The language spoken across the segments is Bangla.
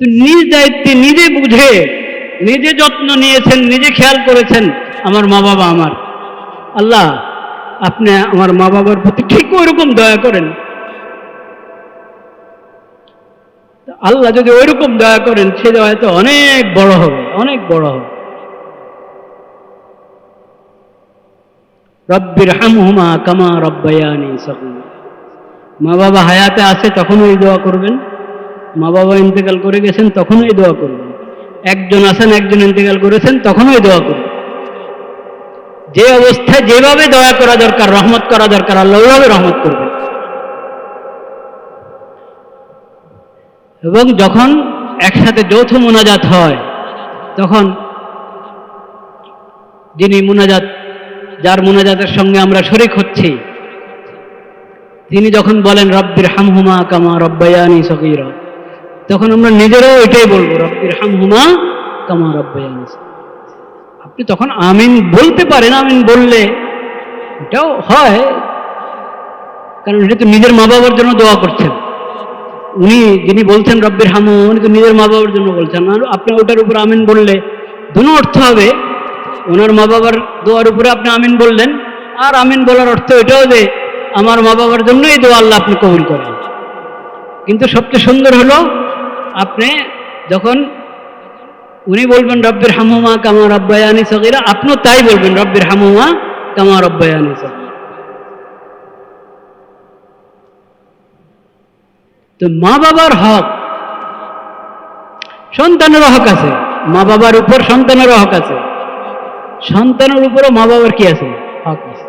নিজ দায়িত্বে নিজে বুঝে, নিজে যত্ন নিয়েছেন, নিজে খেয়াল করেছেন, আমার মা বাবা আমার। আল্লাহ, আপনি আমার মা বাবার প্রতি ঠিক ওইরকম দয়া করেন। আল্লাহ যদি ওইরকম দয়া করেন, সে দয়া তো অনেক বড় হবে, অনেক বড় হবে। রব্বির হামহুমা কামা রব্বায়ানি সগীরা। মা বাবা হায়াতে আছে তখন ওই দোয়া করবেন। মা বাবা ইন্তেকাল করে গেছেন তখনও এই দোয়া করবেন একজন আছেন, একজন ইন্তেকাল করেছেন তখনও এই দোয়া করবেন যে অবস্থায় যেভাবে দয়া করা দরকার, রহমত করা দরকার, আল্লাহ ওইভাবে রহমত করবেন। এবং যখন একসাথে যৌথ মোনাজাত হয়, তখন যিনি মোনাজাত, যার মোনাজাতের সঙ্গে আমরা শরিক হচ্ছি, তিনি যখন বলেন, রব্বির হামহুমা কামা রব্বায়ানি সগীরা। তখন আমরা নিজেরাও এটাই বলব রব্বির হামহুমা কামা রব্বায়ানি আপনি তখন আমিন বলতে পারেন, আমিন বললে এটাও হয়, কারণ এটা তো নিজের মা বাবার জন্য দোয়া করছেন। উনি যিনি বলছেন রব্বির হামু উনি তো নিজের মা বাবার জন্য বলছেন। আর আপনি ওটার উপর আমিন বললে দুনো অর্থ হবে। ওনার মা বাবার দোয়ার উপরে আপনি আমিন বললেন, আর আমিন বলার অর্থ এটাও যে আমার মা বাবার জন্য এই দোয়া আল্লাহ আপনি কবুল করেন। কিন্তু সবচেয়ে সুন্দর হলো আপনি যখন উনি বলবেন, রব্বির হামুমা কামা রব্বায়ানি সগিরা আপনিও তাই বলবেন, রব্বির হামুমা কামা রব্বায়ানি সগিরা। তো মা বাবার হক, সন্তানেরও হক আছে। মা বাবার উপর সন্তানের হক আছে। সন্তানের উপরও মা বাবার কি আছে? হক আছে।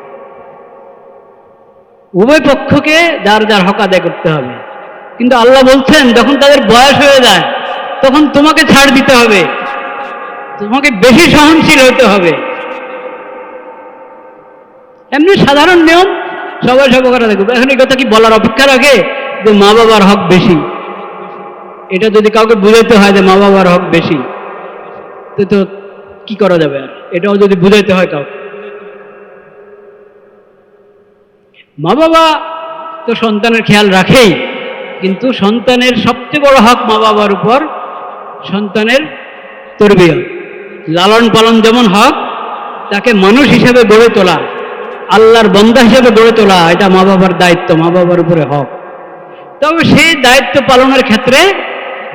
উভয় পক্ষকে যার যার হক আদায় করতে হবে। কিন্তু আল্লাহ বলছেন, যখন তাদের বয়স হয়ে যায়, তখন তোমাকে ছাড় দিতে হবে। তোমাকে বেশি সহনশীল হতে হবে। এমনি সাধারণ নিয়ম, সবাই সব কথা দেখবে এখন এই কথা কি বলার অপেক্ষা রাখে? যে মা বাবার হক বেশি। এটা যদি কাউকে বুঝাইতে হয় যে মা বাবার হক বেশি, তো তো কি করা যাবে আর? এটাও যদি বুঝাইতে হয় কাউকে। মা বাবা তো সন্তানের খেয়াল রাখেই। কিন্তু সন্তানের সবচেয়ে বড় হক মা বাবার উপর সন্তানের তরবিয়ত। লালন পালন যেমন হক, তাকে মানুষ হিসেবে গড়ে তোলা, আল্লাহর বন্দা হিসেবে গড়ে তোলা, এটা মা বাবার দায়িত্ব, মা বাবার উপরে হক। তবে সেই দায়িত্ব পালনের ক্ষেত্রে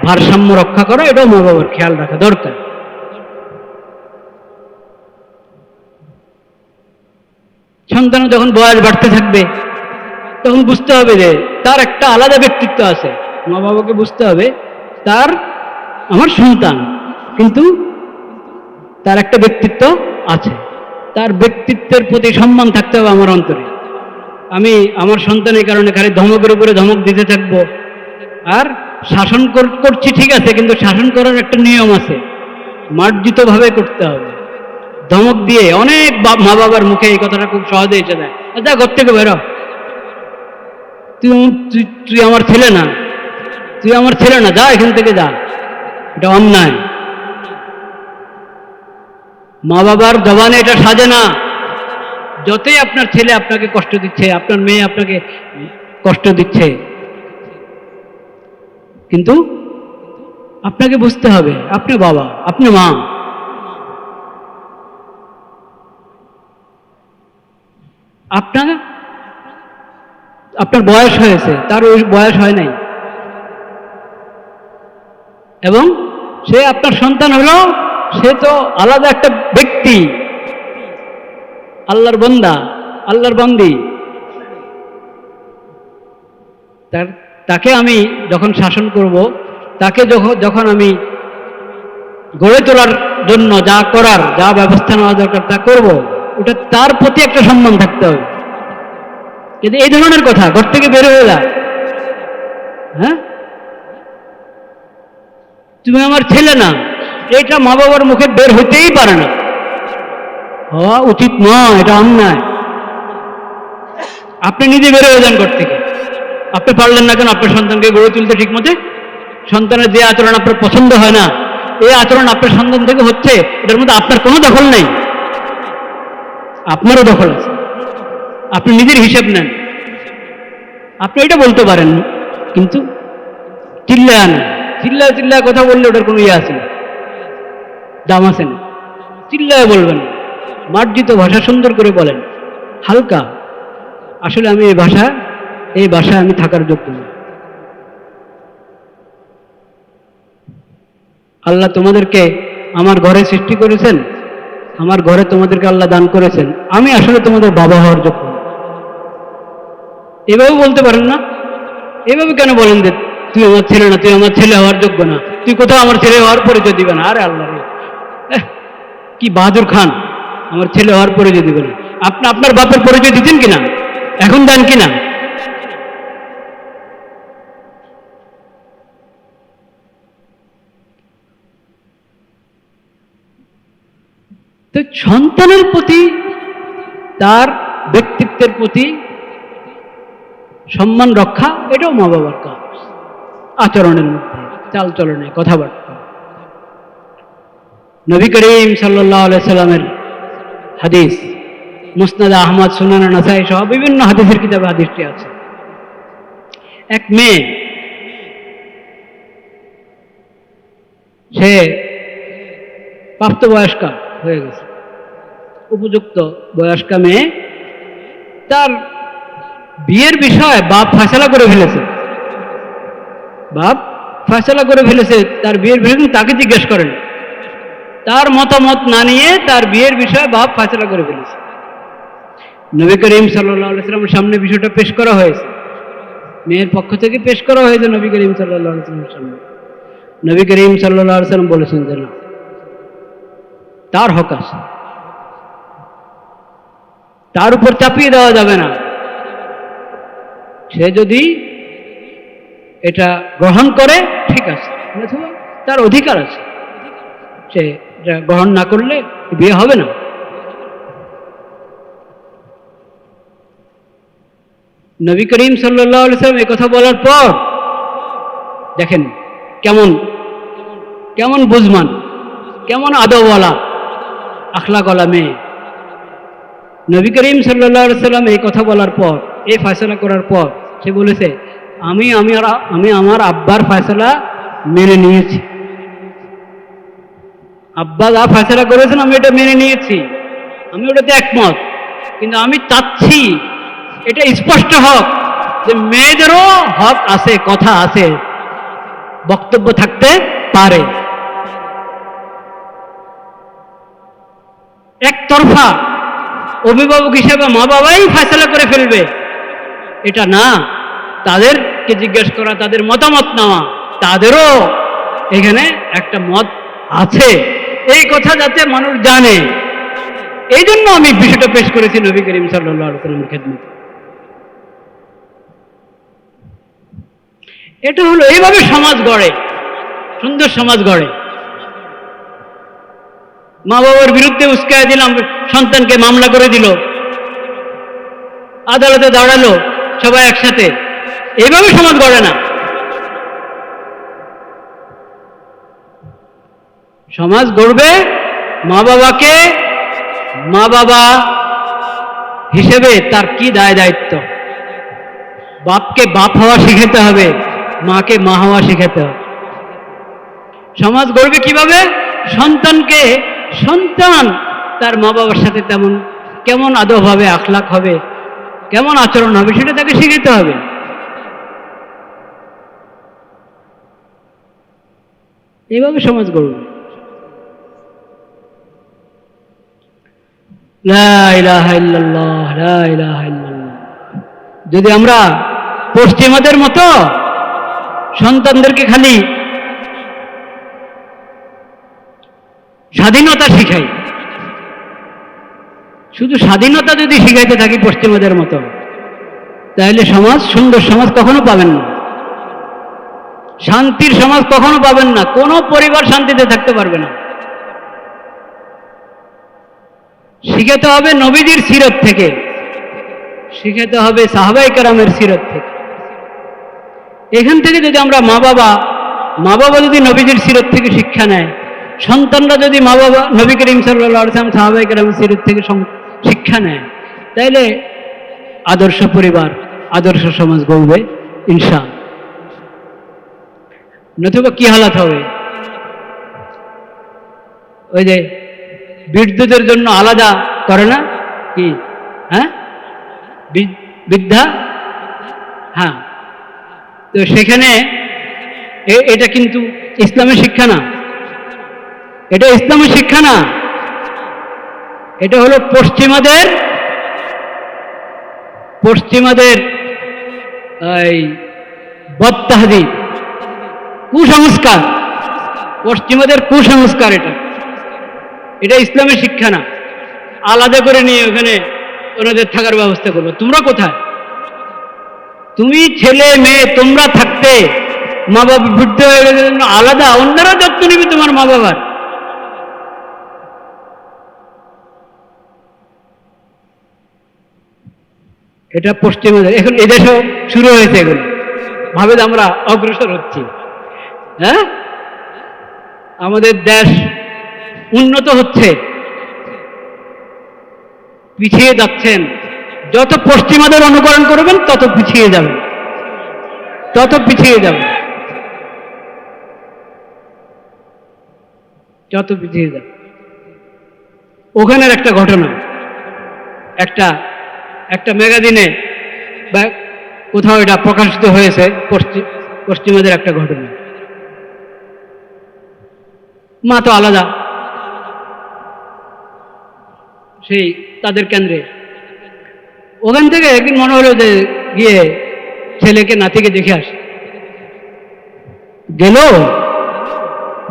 ভারসাম্য রক্ষা করা, এটাও মা বাবার খেয়াল রাখা দরকার। সন্তান যখন বয়স বাড়তে থাকবে তখন বুঝতে হবে যে তার একটা আলাদা ব্যক্তিত্ব আছে। মা বাবাকে বুঝতে হবে তার আমার সন্তান, কিন্তু তার একটা ব্যক্তিত্ব আছে। তার ব্যক্তিত্বের প্রতি সম্মান থাকতে হবে আমার অন্তরে। আমি আমার সন্তানের কারণে খালি ধমকের উপরে ধমক দিতে থাকব। আর শাসন কর- করছি ঠিক আছে, কিন্তু শাসন করার একটা নিয়ম আছে। মার্জিতভাবে করতে হবে। ধমক দিয়ে অনেক মা বাবার মুখে এই কথাটা খুব সহজে এসে দেয় যা ঘর থেকে বেরো। তুই তুই তুই আমার ছেলে না। তুই আমার ছেলে না, যা এখান থেকে যা। এটা অন্যায়। মা বাবার জবানে এটা সাজে না। যতই আপনার ছেলে আপনাকে কষ্ট দিচ্ছে, আপনার মেয়ে আপনাকে কষ্ট দিচ্ছে, কিন্তু আপনাকে বুঝতে হবে, আপনি বাবা, আপনি মা। আপনার আপনার বয়স হয়েছে, তার ওই বয়স হয় নাই। এবং সে আপনার সন্তান হলো, সে তো আলাদা একটা ব্যক্তি। আল্লাহর বন্দা, আল্লাহর বন্দি। তাকে আমি যখন শাসন করব, তাকে যখন যখন আমি গড়ে তোলার জন্য যা করার, যা ব্যবস্থা নেওয়া দরকার তা করব, ওটা তার প্রতি একটা সম্মান থাকতে হবে। কিন্তু এই ধরনের কথা, ঘর থেকে বের হয়ে যায় হ্যাঁ? তুমি আমার ছেলে না এটা মা বাবার মুখে বের হইতেই পারে না। হওয়া উচিত নয় এটা অন্যায়। আপনি নিজে বের হয়ে যান ঘর থেকে। আপনি পারলেন না কেন আপনার সন্তানকে গড়ে তুলতে ঠিক মতে সন্তানের যে আচরণ আপনার পছন্দ হয় না, এই আচরণ আপনার সন্তান থেকে হচ্ছে, এটার মধ্যে আপনার কোনো দখল নেই। আপনারও দখল আছে। আপনি নিজের হিসেব নেন। আপনি এটা বলতে পারেন, কিন্তু চিল্লায় আনেন। চিল্লায় চিল্লায় কথা বললে ওটার কোনো ইয়ে আছে দাম আছে না। চিল্লায় বলবেন। মার্জিত ভাষা সুন্দর করে বলেন। হালকা। আসলে আমি এই ভাষা, এই ভাষায় আমি থাকার যোগ্য না। আল্লাহ তোমাদেরকে আমার ঘরে সৃষ্টি করেছেন। আমার ঘরে তোমাদেরকে আল্লাহ দান করেছেন। আমি আসলে তোমাদের বাবা হওয়ার যোগ্য। এভাবে বলতে পারেন না? এভাবে কেন বলেন যে তুই আমার ছেলে না, তুই আমার ছেলে হওয়ার যোগ্য না? তুই কোথাও আমার ছেলে হওয়ার পরিচয় দিবে না? আরে আল্লাহ কি বাহাদুর খান। আমার ছেলে হওয়ার পরিচয় দিবে না। আপনি আপনার বাপের পরিচয় দিতেন কিনা? এখন দেন কিনা? তো সন্তানের প্রতি, তার ব্যক্তিত্বের প্রতি সম্মান রক্ষা, এটাও মা বাবার কাজ। আচরণের মধ্যে, চালচলনে, কথাবার্তা। নবী করিম সাল্লাহ সাল্লামের হাদিস, মুসনাদ আহমদ, সুনানা নাসাই সহ বিভিন্ন হাদিসের কিতাবে হাদিসটি আছে। এক মেয়ে, সে প্রাপ্তবয়স্কা হয়ে গেছে। উপযুক্ত বয়স্কা মেয়ে, তার বিয়ের বিষয়ে বাপ ফয়সলা করে ফেলেছে। বাপ ফয়সলা করে ফেলেছে, তার বিয়ের বিষয়ে তাকে জিজ্ঞেস করেন। তার মতামত না নিয়ে তার বিয়ের বিষয়ে বাপ ফয়সলা করে ফেলেছে। নবী করিম সাল্লামের সামনে বিষয়টা পেশ করা হয়েছে। মেয়ের পক্ষ থেকে পেশ করা হয়েছে নবী করিম সাল্লাহ সাল্লামের সামনে। নবী করিম সাল্লাম বলেছেন যে না, তার হকাশ তার উপর চাপিয়ে দেওয়া যাবে না। সে যদি এটা গ্রহণ করে, ঠিক আছে। তার অধিকার আছে। সে এটা গ্রহণ না করলে বিয়ে হবে না। নবী করিম সাল্লাম এ কথা বলার পর, দেখেন কেমন কেমন বুঝমান, কেমন আদবওয়ালা, আখলাকওয়ালা মেয়ে। নবী করিম সাল্লা সাল্লাম এই কথা বলার পর এই ফয়সলা করার পর সে বলেছে, আমি আমি আমি আমার আব্বার ফয়সলা মেনে নিয়েছি। আব্বা যা ফয়সলা করেছেন, আমি এটা মেনে নিয়েছি। আমি ওটাতে একমত। কিন্তু আমি চাচ্ছি, এটা স্পষ্ট হক যে মেয়েদেরও হক আছে, কথা আছে, বক্তব্য থাকতে পারে। একতরফা অভিভাবক হিসেবে মা বাবাই ফয়সলা করে ফেলবে। এটা না। তাদেরকে জিজ্ঞেস করা, তাদের মতামত নেওয়া, তাদেরও এখানে একটা মত আছে। এই কথা যাতে মানুষ জানে। এই জন্য আমি বিষয়টা পেশ করেছি নবী করিম সাল্লামের খেদমত। এটা হলো এইভাবে সমাজ গড়ে, সুন্দর সমাজ গড়ে। মা বাবার বিরুদ্ধে উস্কায় দিলাম, সন্তানকে মামলা করে দিল, আদালতে দাঁড়াল সবাই একসাথে। এইভাবে সমাজ গড়ে না। সমাজ গড়বে মা বাবাকে মা বাবা হিসেবে তার কি দায় দায়িত্ব? বাপকে বাপ হওয়া শিখাতে হবে, মাকে মা হওয়া শিখাতে হবে। সমাজ গড়বে কীভাবে? সন্তানকে সন্তান তার মা বাবার সাথে তেমন, কেমন আদব হবে আখলাক হবে কেমন আচরণ হবে সেটা তাকে শিখাতে হবে এইভাবে সমাজ ইল্লাল্লাহ। যদি আমরা পশ্চিমাদের মতো সন্তানদেরকে খালি স্বাধীনতা শিখাই শুধু স্বাধীনতা যদি শিখাইতে থাকি পশ্চিমাদের মতো তাহলে সমাজ, সুন্দর সমাজ কখনো পাবেন না। শান্তির সমাজ কখনো পাবেন না, কোনো পরিবার শান্তিতে থাকতে পারবে না। শিখাতে হবে নবীজির সিরত থেকে শিখাতে হবে সাহাবাই কারামের সিরত থেকে। এখান থেকে যদি আমরা মা বাবা মা বাবা যদি নবীজির সিরত থেকে শিক্ষা নেয়, সন্তানরা যদি মা বাবা, নবী করিম সাল্লাম সাহাবাই কারামের সিরত থেকে শিক্ষা নেয়। তাইলে আদর্শ পরিবার, আদর্শ সমাজ গড়বে ইনশা নতুবা কি হালাত হবে? ওই যে বিদ্যুতের জন্য আলাদা করে না? কি? হ্যাঁ? বৃদ্ধা? হ্যাঁ। তো সেখানে এটা কিন্তু ইসলামের শিক্ষা না। এটা ইসলামের শিক্ষা না। এটা হলো পশ্চিমাদের পশ্চিমাদের এই বত্তাহাদি কুসংস্কার। পশ্চিমাদের কুসংস্কার এটা। এটা ইসলামের শিক্ষা না। আলাদা করে নিয়ে ওখানে ওনাদের থাকার ব্যবস্থা করব তোমরা কোথায়? তুমি ছেলে, মেয়ে, তোমরা থাকতে মা বাবা বৃদ্ধ হয়ে গেলে আলাদা, অন্যরা যত্ন নিবে তোমার মা বাবার এটা পশ্চিমাদের এখন এদেশেও শুরু হয়েছে এগুলো। ভাবে আমরা অগ্রসর হচ্ছি। হ্যাঁ? আমাদের দেশ উন্নত হচ্ছে। পিছিয়ে যাচ্ছেন। যত পশ্চিমাদের অনুকরণ করবেন, তত পিছিয়ে যাবেন। তত পিছিয়ে যাবেন। যত পিছিয়ে যাবে ওখানের একটা ঘটনা। একটা একটা ম্যাগাজিনে বা কোথাও এটা প্রকাশিত হয়েছে পশ্চিম পশ্চিমাদের একটা ঘটনা। মা তো আলাদা। সেই তাদের কেন্দ্রে। ওখান থেকে একদিন মনে হলো যে গিয়ে ছেলেকে, নাতিকে দেখে আসে। গেল?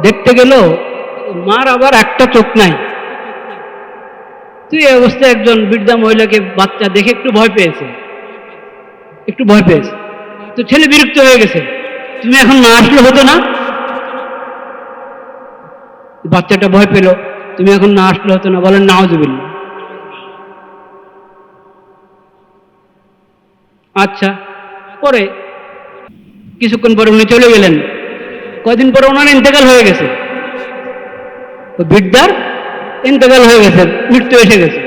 দেখতে গেল? মার আবার একটা চোখ নাই। তুই এই অবস্থায় একজন বৃদ্ধা মহিলাকে বাচ্চা দেখে একটু ভয় পেয়েছে। একটু ভয় পেয়েছে। তো ছেলে বিরক্ত হয়ে গেছে। তুমি এখন না আসলে হতো না? বাচ্চাটা ভয় পেল। তুমি এখন না আসলে হতো না। বলেন নাও দেবেন আচ্ছা পরে কিছুক্ষণ পরে উনি চলে গেলেন। কয়দিন পরে ওনার ইন্তেকাল হয়ে গেছে। তো বৃদ্ধার ইন্তেকাল হয়ে গেছে, মৃত্যু এসে গেছে।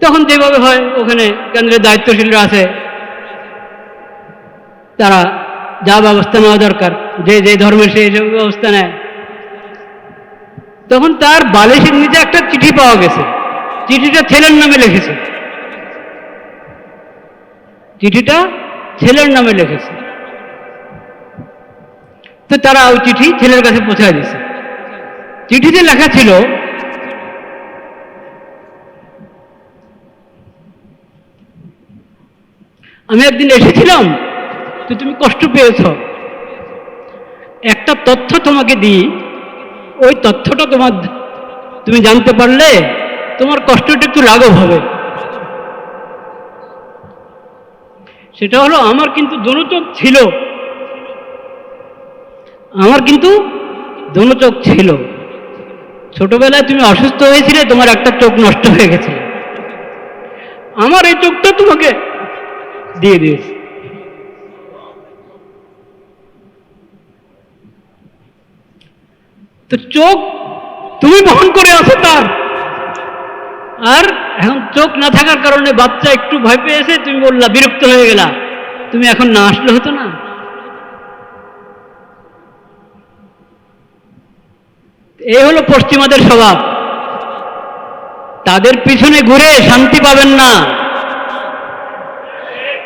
তখন যেভাবে হয়, ওখানে কেন্দ্রের দায়িত্বশীলরা আছে। তারা যা ব্যবস্থা নেওয়া দরকার, যে যে ধর্মের সেই সব ব্যবস্থা নেয়। তখন তার বালিশের নিচে একটা চিঠি পাওয়া গেছে। চিঠিটা ছেলের নামে লিখেছে। চিঠিটা ছেলের নামে লিখেছে। তো তারা ওই চিঠি ছেলের কাছে পৌঁছায় দিছে চিঠিতে লেখা ছিল, আমি একদিন এসেছিলাম, তো তুমি কষ্ট পেয়েছ। একটা তথ্য তোমাকে দিই, ওই তথ্যটা তোমার, তুমি জানতে পারলে তোমার কষ্টটা একটু লাঘব হবে। সেটা হলো, আমার কিন্তু দোনোচোখ ছিল। আমার কিন্তু দোনোচোখ ছিল। ছোটবেলায় তুমি অসুস্থ হয়েছিলে, তোমার একটা চোখ নষ্ট হয়ে গেছে। আমার এই চোখটা তোমাকে দিয়ে দিয়েছি। তো চোখ তুমি বহন করে আছো তার। আর এখন চোখ না থাকার কারণে বাচ্চা একটু ভয় পেয়েছে, তুমি বললা, বিরক্ত হয়ে গেলা। তুমি এখন না আসলে হতো না? এই হলো পশ্চিমাদের স্বভাব। তাদের পিছনে ঘুরে শান্তি পাবেন না।